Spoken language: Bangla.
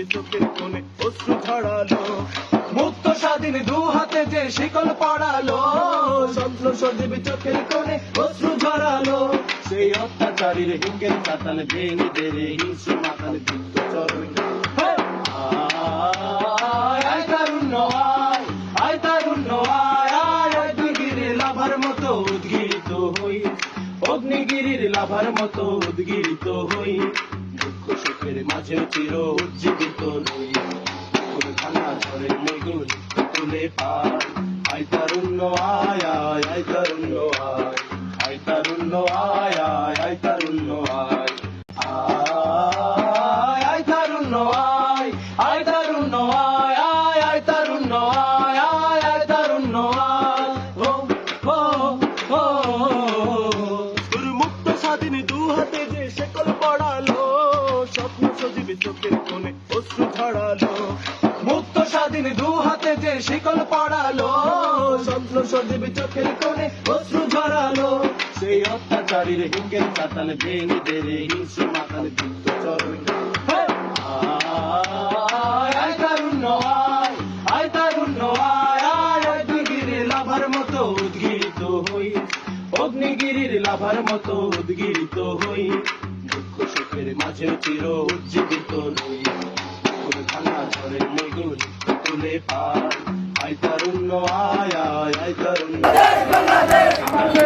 আমি চোখের কোণে অশ্রু ঝরালো মুক্ত স্বাধীন দু হাতে যে শিকল পড়ালো। স্বপ্ন সজীব চোখের কোণে অশ্রু ঝরালো। সেই অত্যাচারীর হিঙ্গের চাতাল ভেঙে দেরে হিংস্র মাতাল যুক্ত চরণ। হ্যাঁ! অগ্নিগিরি লাভার মতো উদ্গিরিত লাভার মতো উদ্গিরিত হই। সুখের মাঝে চির উজ্জীবিত নই। ভাঙা ঝড়ের মগুল তুলে পায়। আয় তারুণ্য, আয় আয় আয় তারুণ্য, আয়। আয় তারুণ্য, আয় আয় আয় তারুণ্য, আয়। আয় আয় তারুণ্য দু হাতে যে শেকল পড়ালো অশ্রু ঝরালো মুক্ত স্বাধীন দু হাতে যে শিকল পড়ালো, স্বপ্ন সজীবী চোখের কোণে অশ্রু ঝরালো। সেই অত্যাচারীর হিঙ্গের কাতাল ভেঙে দেরে হিংস্র মাতাল বৃত্ত চরণ। লাভার মতো উদ্গীরিত হই। অগ্নিগিরির লাভার মতো উদ্গীরিত হই। দুঃখ সুখের মাঝে চির উজ্জীবিত নই। আয় আয় আয় মাতৃ